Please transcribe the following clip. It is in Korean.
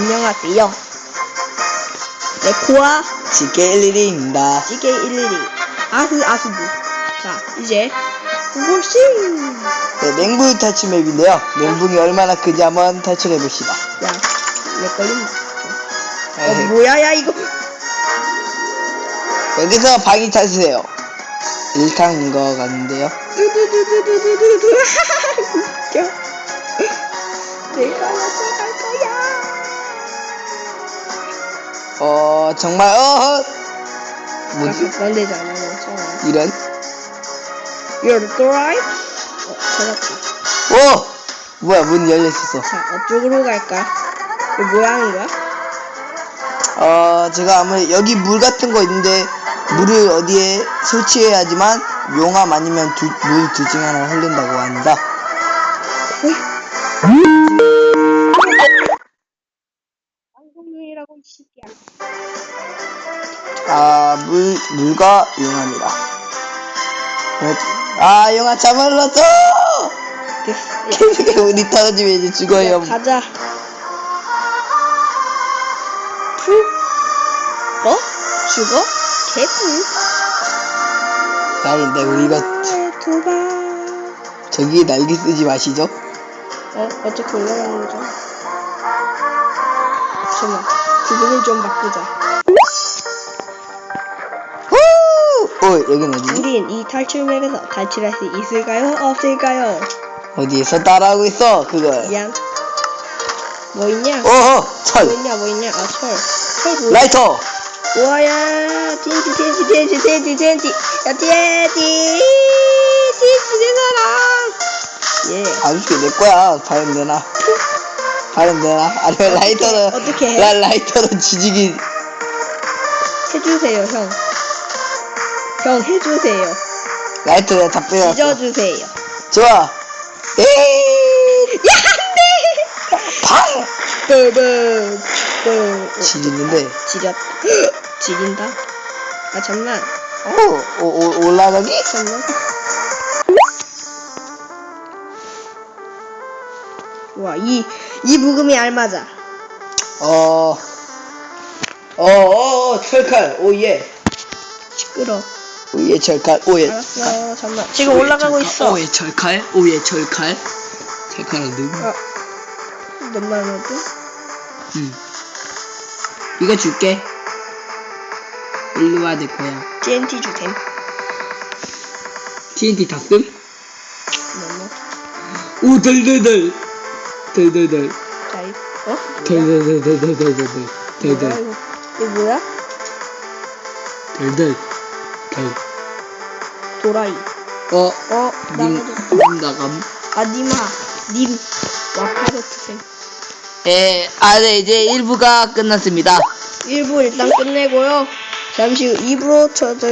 안녕하세요. 네코와 GK11입니다. GK112 아스 아스부. 자, 이제 고고싱. 네, 맹붕 탈출 맵인데요. 맹붕이 얼마나 큰지 한번 탈출해 봅시다. 야, 내 걸린다. 어, 뭐야, 야, 이거. 여기서 방이 찾으세요. 일탕인 것 같은데요. 두두두두두두두. 어, 정말, 어, 뭐지? 아까 건대잖아, 멍청아. 이런? You're the right? 어, 찾았다. 오! 뭐야, 문 열렸었어. 자, 어쪽으로 갈까? 뭐야 하는 거야? 어, 제가 아무리, 여기 물 같은 거 있는데, 물을 어디에 설치해야지만, 용암 아니면 두, 물둘 중에 하나 흘린다고 합니다. 새끼야. 아, 물, 물과 용암이다. 아, 용암 잡아올랐어! 됐어. 야, 계속 우리 떨어지면 이제 죽어요. 야, 가자. 풀? 어? 죽어? 개뿔? 아닌데, 우리 이거, 도박. 저기 날개 쓰지 마시죠? 어? 어떻게 올라가는 거죠? 잠깐만. 구름을 좀 바꾸자. 후! 어, 여긴 어디지? 우린 이 탈출맵에서 탈출할 수 있을까요? 없을까요? 어디에서 따라하고 있어, 그걸. 미안. 뭐 있냐? 어허! 뭐 철! 있냐? 뭐 있냐? 아, 철. 철 뭐? 라이터! 우와야 TNT TNT TNT TNT TNT 야 TNT TNT 내 사랑 예 아저씨 내 거야. 발음 되나? 발음 되나? 아니 면 라이터는, 어떻게 해? 라, 라이터는 지지기. 해주세요 형 형 해주세요 라이터 내가 다 빼놨어. 찢어주세요 좋아. 에이! 야 안돼 팡! 뜨ตึ 뜨 지리는데. 지렸다 지린다 아 잠만 오, 오, 오, 올라가기? 잠만 와이 이 부금이 알맞아 어, 어, 어, 어, 철칼. 오, 예. 시끄러 오, 예, 철칼. 오, 예. 알았어 잠만 지금 올라가고 있어 오예 철칼, 오예 철칼. 철칼은 누구? 어. 몇만 원도? 응. 이거 줄게. 일로 와, 내 거야. TNT 주셈. TNT 다 씀? 뭐뭐? 오, 덜덜덜. 덜덜덜. 자, 이 어? 뭐야? 덜덜덜덜덜 덜덜. 뭐야 덜덜. 이거? 이거 뭐야? 덜덜. 덜. 도라이. 어, 어, 님, 나가도. 님 나감. 아, 님아. 님. 와파로트 셈. 예, 아, 네, 이제 1부가 끝났습니다. 1부 일단 끝내고요. 잠시 후 2부로 저들